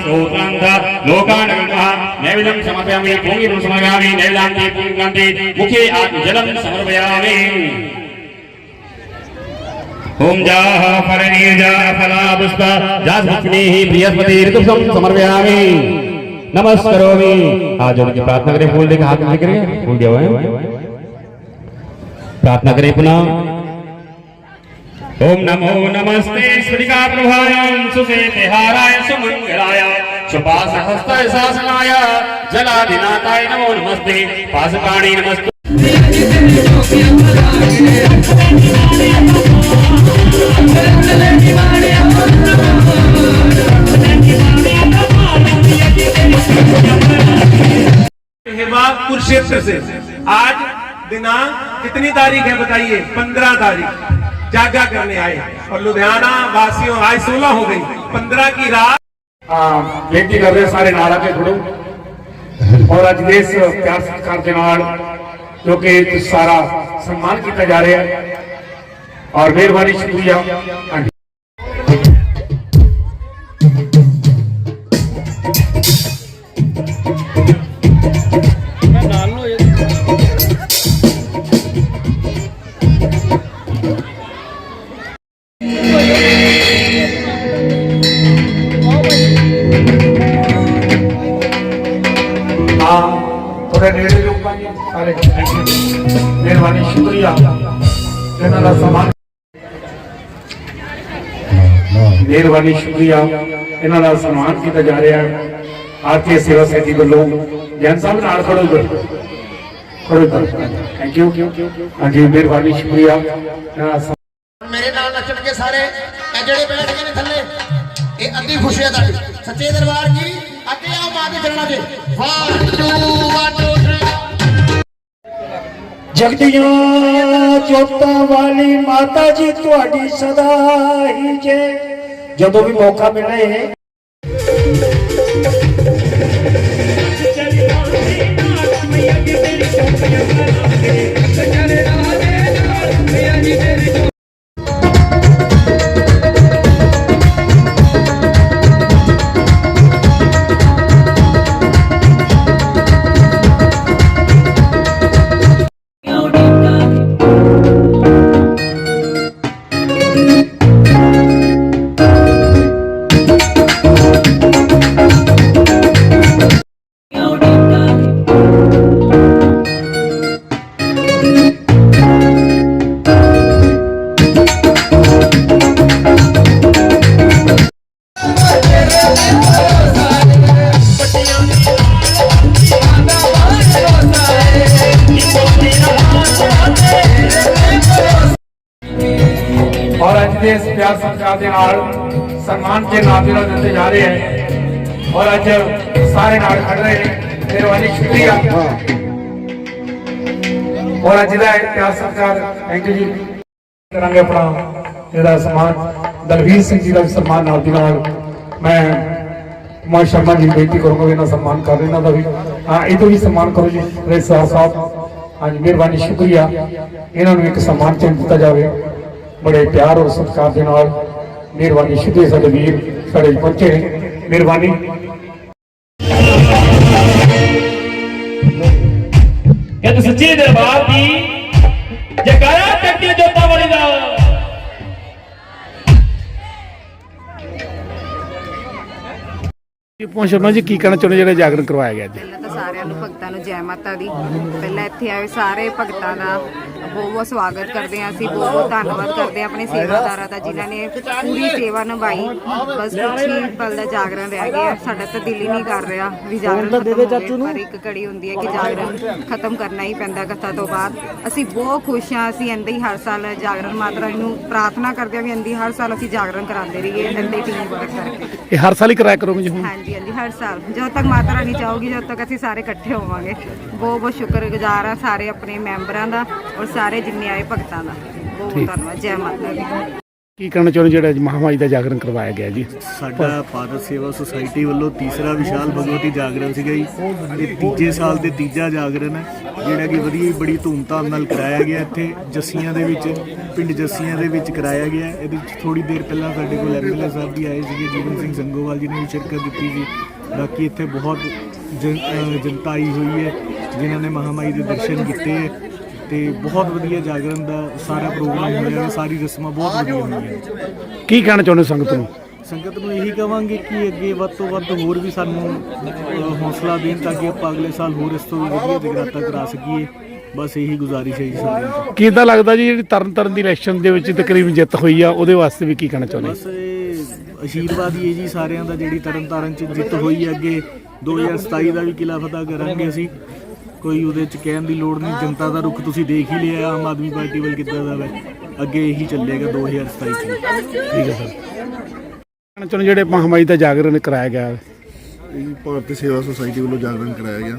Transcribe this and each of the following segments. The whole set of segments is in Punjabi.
स्तोत्रान्त लोकानगमः नैवेद्यं समर्पयामि भूमिं समर्पयामि नैवेद्यान्ते पूर्णान्ते मुखे जलं समर्पयामि ओम जाः फलनीर्जा फला पुष्प जास्मिः बृहस्पति ऋतुसं समर्पयामि नमस्करोमि आज उनकी प्रार्थना करें फूल देकर हाथ में करें फूल दिया हुआ है प्रार्थना करें पुनः ओम नमो नमस्ते स्फटिका प्रभाय सुसेतेहाराय सुमंगलाय, सुपासहस्ताय शासनाय जलाधिनाथाय नमो नमस्ते, पासकाणी नमस्ते। कुरुक्षेत्र से। आज दिनांक कितनी तारीख है बताइए? पंद्रह तारीख। जागा करने आए और लुधियाना वासियों आज सोलह हो गई पंद्रह की रात। बेनती कर रहे सारे नारा के जुड़ो और अज देश प्यार सत्कार के जो कि सारा सम्मान किया जा रहा है। और मेहरबानी शुक्रिया। हाँ Thank you. ਮਿਹਰਬਾਨੀ ਸ਼ੁਕਰੀਆ ਇਹਨਾਂ ਦਾ ਸਨਮਾਨ ਮਿਹਰਬਾਨੀ ਸ਼ੁਕਰੀਆ ਇਹਨਾਂ ਦਾ ਸਨਮਾਨ ਕੀਤਾ ਜਾ ਰਿਹਾ ਹੈ ਆਰਤੀ ਸੇਵਾ ਸੈਤੀ ਵੱਲੋਂ ਜੈਨ ਸਾਹਿਬ ਨਾਲ ਖੜੋ ਜੀ ਖੜੋ ਥੈਂਕ ਯੂ ਹਾਂਜੀ ਮਿਹਰਬਾਨੀ ਸ਼ੁਕਰੀਆ ਇਹਨਾਂ ਦਾ ਸਨਮਾਨ ਮੇਰੇ ਨਾਲ ਨੱਚਣਗੇ ਸਾਰੇ ਇਹ ਜਿਹੜੇ ਬੈਠ ਗਏ ਨੇ ਥੱਲੇ ਇਹ ਅੱਧੀ ਖੁਸ਼ੀ ਹੈ ਤੁਹਾਡੀ ਸੱਚੇ ਦਰਬਾਰ ਕੀ ਅੱਗੇ ਆਓ ਮਾਂ ਦੇ ਚਰਨਾਂ 'ਚ 1 2 1 2 3 ਜਗਦੀਆਂ ਜੋਤਾਂ ਵਾਲੀ ਮਾਤਾ ਜੀ ਤੁਹਾਡੀ ਸਦਾ ਹੀ ਜੇ। ਜਦੋਂ ਵੀ ਮੌਕਾ ਮਿਲੇ। ਔਰ ਅੱਜ ਦੇ ਇਸ ਪਿਆਰ ਸਤਿਕਾਰ ਦੇ ਨਾਲ ਸਨਮਾਨ ਦੇ ਨਾਮ ਦਿੱਤੇ ਜਾ ਰਹੇ ਹੈ। ਔਰ ਅੱਜ ਸਾਰੇ ਨਾਲ ਖੜ ਰਹੇ ਨੇ। ਮਿਹਰਬਾਨੀ ਸ਼ੁਕਰੀਆ। ਔਰ ਅੱਜ ਦਾ ਪਿਆਰ ਸਤਿਕਾਰ ਥੈਂਕ ਯੂ ਜੀ। ਕਰਾਂਗੇ ਆਪਣਾ ਜਿਹੜਾ ਸਨਮਾਨ। ਦਲਵੀਰ ਸਿੰਘ ਜੀ ਦਾ ਵੀ ਸਨਮਾਨ ਨਾਲ ਦੀ ਨਾਲ ਮੈਂ ਕੁਮਾਰ ਸ਼ਰਮਾ ਜੀ ਨੂੰ ਬੇਨਤੀ ਕਰੂੰਗਾ ਇਹਨਾਂ ਸਨਮਾਨ ਕਰ ਇਹਨਾਂ ਦਾ ਵੀ। ਹਾਂ ਇਹ ਤੋਂ ਵੀ ਸਨਮਾਨ ਕਰੋ ਜੀ, ਰੇਸਾ ਸਾਹਿਬ। ਹਾਂਜੀ, ਮਿਹਰਬਾਨੀ, ਸ਼ੁਕਰੀਆ। ਇਹਨਾਂ ਨੂੰ ਇੱਕ ਸਨਮਾਨ ਚਿੰਨ੍ਹ ਦਿੱਤਾ ਜਾਵੇ। ਬੜੇ ਪਿਆਰ ਔਰ ਸਤਿਕਾਰ ਦੇ ਨਾਲ ਮਿਹਰਬਾਨੀ ਸ਼ੁਕਰੀਆ ਸਾਡੇ ਵੀਰ ਸਾਡੇ ਪਹੁੰਚੇ ਨੇ। ਮਿਹਰਬਾਨੀ। ਇਹ ਸੱਚੇ ਦਰਬਾਰ ਦੀ ਜਕਾਰਾ ਟੱਕੇ ਜੋਤਾ ਵਾਲੀ ਦਾ। ਪਹੁੰਚ ਸ਼ਰਮਾ ਜੀ ਕੀ ਕਹਿਣਾ ਚਾਹੁੰਦੇ ਜਿਹੜਾ ਜਾਗਰਣ ਕਰਵਾਇਆ ਗਿਆ ਤਾਂ ਸਾਰਿਆਂ ਨੂੰ ਭਗਤਾਂ ਨੂੰ ਜੈ ਮਾਤਾ ਦੀ। ਪਹਿਲਾਂ ਇੱਥੇ ਆਏ ਸਾਰੇ ਭਗਤਾਂ ਦਾ ਬਹੁਤ ਬਹੁਤ ਸਵਾਗਤ ਕਰਦੇ ਹਾਂ ਅਸੀਂ ਬਹੁਤ ਬਹੁਤ ਧੰਨਵਾਦ ਕਰਦੇ ਹਾਂ ਆਪਣੇ ਸੇਵਾਦਾਰਾਂ ਦਾ ਜਿਨ੍ਹਾਂ ਨੇ ਪੂਰੀ ਸੇਵਾ ਨਿਭਾਈ। ਬਸ ਕੁਛ ਹੀ ਪਲ ਦਾ ਜਾਗਰਣ ਰਹਿ ਗਿਆ। ਸਾਡਾ ਤਾਂ ਦਿਲ ਹੀ ਨਹੀਂ ਕਰ ਰਿਹਾ ਵੀ ਜਾਗਰਣ ਖਤਮ ਹੋਵੇ ਪਰ ਇੱਕ ਘੜੀ ਹੁੰਦੀ ਹੈ ਕਿ ਜਾਗਰਣ ਖਤਮ ਕਰਨਾ ਹੀ ਪੈਂਦਾ ਕਥਾ ਤੋਂ ਬਾਅਦ। ਅਸੀਂ ਬਹੁਤ ਖੁਸ਼ ਹਾਂ ਅਸੀਂ ਇੰਦੇ ਹੀ ਹਰ ਸਾਲ ਜਾਗਰਣ ਮਾਤਾ ਨੂੰ ਪ੍ਰਾਰਥਨਾ ਕਰਦੇ ਹਾਂ ਵੀ ਇੰਦੀ ਹਰ ਸਾਲ ਅਸੀਂ ਜਾਗਰਣ ਕਰਾਉਂਦੇ ਰਹੀਏ ਇੰਦੇ ਟੀਮ ਵਰਕ ਕਰਕੇ। ਇਹ ਹਰ ਸਾਲ ਹੀ ਕਰਾਇਆ ਕਰੋਗੇ ਜੀ ਹੁਣ? ਹਾਂਜੀ ਹਾਂਜੀ ਹਰ ਸਾਲ। ਜਦੋਂ ਤੱਕ ਮਾਤਾ ਰਾਣੀ ਚਾਹੂਗੀ ਜਦੋਂ ਤੱਕ ਅਸੀਂ ਸਾਰੇ ਇਕੱਠੇ ਹੋਵਾਂਗੇ। ਬਹੁਤ ਬਹੁਤ ਸ਼ੁਕਰਗੁਜ਼ਾਰ ਆ ਸਾਰੇ ਆਪਣੇ ਮੈਂਬਰਾਂ ਦਾ ਔਰ ਸਾਰੇ ਜਿੰਨੇ ਆਏ ਭਗਤਾਂ ਦਾ। ਬਹੁਤ ਬਹੁਤ ਧੰਨਵਾਦ। ਜੈ ਮਾਤਾ ਦੀ। ਕੀ ਕਹਿਣਾ ਚਾਹੁੰਦੇ ਜਿਹੜਾ ਅੱਜ ਮਹਾਮਾਈ ਦਾ ਜਾਗਰਣ ਕਰਵਾਇਆ ਗਿਆ ਜੀ? ਸਾਡਾ ਭਾਰਤ ਸੇਵਾ ਸੁਸਾਇਟੀ ਵੱਲੋਂ ਤੀਸਰਾ ਵਿਸ਼ਾਲ ਭਗਵਤੀ ਜਾਗਰਣ ਸੀਗਾ ਜੀ। ਇਹ ਤੀਜੇ ਸਾਲ ਤੇ ਤੀਜਾ ਜਾਗਰਣ ਹੈ ਜਿਹੜਾ ਕਿ ਵਧੀਆ ਬੜੀ ਧੂਮਧਾਮ ਨਾਲ ਕਰਾਇਆ ਗਿਆ ਇੱਥੇ। ਜੱਸੀਆਂ ਦੇ ਵਿੱਚ ਪਿੰਡ ਜੱਸੀਆਂ ਦੇ ਵਿੱਚ ਕਰਾਇਆ ਗਿਆ। ਇਹਦੇ ਵਿੱਚ ਥੋੜੀ ਦੇਰ ਪਹਿਲਾਂ ਸਾਡੇ ਕੋਲ ਐਮਐਲਏ ਸਾਹਿਬ ਵੀ ਆਏ ਸੀਗੇ ਜੀਵਨ ਸਿੰਘ ਸੰਗੋਵਾਲ ਜੀ ਨੇ ਵੀ ਸ਼ਿਰਕਤ ਦਿੱਤੀ ਸੀ। ਬਾਕੀ ਇੱਥੇ ਬਹੁਤ ਜਨ- ਅਹ ਜਨਤਾ ਆਈ ਹੋਈ ਹੈ ਜਿਨ੍ਹਾਂ ਨੇ ਮਹਾਮਾਈ ਦੇ ਦਰਸ਼ਨ ਕੀਤੇ ਹੈ ਤੇ ਬਹੁਤ ਵਧੀਆ ਜਾਗਰਣ ਦਾ ਸਾਰਾ ਪ੍ਰੋਗਰਾਮ ਹੋਇਆ ਸਾਰੀ ਰਸਮਾਂ ਬਹੁਤ ਵਧੀਆ ਹੋਈਆਂ ਕੀ ਕਹਿਣਾ ਚਾਹੁੰਦੇ ਸੰਗਤ ਨੂੰ? ਸੰਗਤ ਨੂੰ ਇਹੀ ਕਵਾਂਗੇ ਕਿ ਅੱਗੇ ਵੱਧ ਤੋਂ ਵੱਧ ਹੋਰ ਵੀ ਸਾਨੂੰ ਅਹ, ਹੌਸਲਾ ਦੇਣ ਤਾਂ ਕਿ ਆਪਾਂ ਅਗਲੇ ਸਾਲ ਹੋਰ ਇਸ ਤੋਂ ਵੀ ਵਧੀਆ ਜਗਰਾਤਾ ਕਰਾ ਸਕੀਏ। ਬਸ ਇਹੀ ਗੁਜ਼ਾਰਿਸ਼ ਹੈ ਜੀ ਸਾਰਿਆਂ ਤੋਂ ਕਿਦਾਂ ਲੱਗਦਾ ਜੀ ਜਿਹੜੀ ਤਰਨ ਤਾਰਨ ਦੀ ਇਲੈਕਸ਼ਨ ਦੇ ਵਿੱਚ ਤਕਰੀਬਨ ਜਿੱਤ ਹੋਈ ਆ ਉਹਦੇ ਵਾਸਤੇ ਵੀ ਕੀ ਕਹਿਣਾ ਚਾਹੁੰਦੇ ਬਸ ਇਹ ਆਸ਼ੀਰਵਾਦ ਹੀ ਹੈ ਜੀ ਸਾਰਿਆਂ ਦਾ ਜਿਹੜੀ ਤਰਨਤਾਰਨ ਚ ਜਿੱਤ ਹੋਈ ਹੈ ਅੱਗੇ। 2027 ਦਾ ਵੀ ਕਿਲਾ ਫਤਿਹ ਕਰਾਂਗੇ ਅਸੀਂ। ਕੋਈ ਉਹਦੇ ਚ ਕਹਿਣ ਦੀ ਲੋੜ ਨਹੀਂ, ਜਨਤਾ ਦਾ ਰੁਖ ਤੁਸੀਂ ਦੇਖ ਹੀ ਲਿਆ, ਆਮ ਆਦਮੀ ਪਾਰਟੀ ਵੱਲ ਕਿੱਦਾਂ ਦਾ ਹੈ ਅੱਗੇ ਇਹੀ ਚੱਲੇਗਾ 2027 ਚ। ਠੀਕ ਹੈ ਸਰ। ਕਹਿਣਾ ਜਿਹੜੇ ਮਹਾਮਾਈ ਦਾ ਜਾਗਰਣ ਕਰਾਇਆ ਗਿਆ ਇਹ ਭਾਰਤੀ ਸੇਵਾ ਸੁਸਾਇਟੀ ਵੱਲੋਂ ਜਾਗਰਣ ਕਰਾਇਆ ਗਿਆ।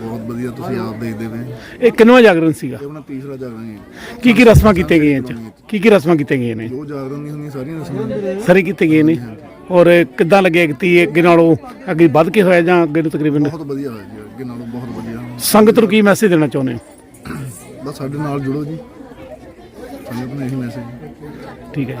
ਬਹੁਤ ਵਧੀਆ ਤੁਸੀਂ ਆਪ ਦੇਖਦੇ ਪਏ ਇਹ ਕਿੰਨਵਾਂ ਜਾਗਰਣ ਸੀਗਾ? ਇਹ ਆਪਣਾ ਤੀਸਰਾ ਜਾਗਰਣ ਹੈ। ਕੀ ਕੀ ਰਸਮਾਂ ਕੀਤੀਆਂ ਗਈਆਂ ਚ ਕੀ ਕੀ ਰਸਮਾਂ ਕੀਤੀਆਂ ਗਈਆਂ ਨੇ? ਜੋ ਜਾਗਰਣ ਦੀਆਂ ਹੁੰਦੀਆਂ ਸਾਰੀਆਂ ਰਸਮਾਂ ਸਾਰੇ ਕੀਤੇ ਗਏ ਨੇ। ਔਰ ਕਿੱਦਾਂ ਲੱਗਿਆ ਕਿ ਤੀ ਅੱਗੇ ਨਾਲੋਂ? ਅੱਗੇ ਵੱਧ ਕੇ ਹੋਇਆ ਜਾਂ ਅੱਗੇ ਨੂੰ ਤਕਰੀਬਨ? ਬਹੁਤ ਵਧੀਆ ਹੋਇਆ ਜੀ ਅੱਗੇ ਨਾਲੋਂ ਬਹੁਤ ਵਧੀਆ। ਸੰਗਤ ਨੂੰ ਕੀ ਮੈਸੇਜ ਦੇਣਾ ਚਾਹੁੰਦੇ ਹੋ? ਬਸ ਸਾਡੇ ਨਾਲ ਜੁੜੋ ਜੀ। ਸੰਗਤ ਨੂੰ ਇਹੀ ਮੈਸੇਜ ਠੀਕ ਹੈ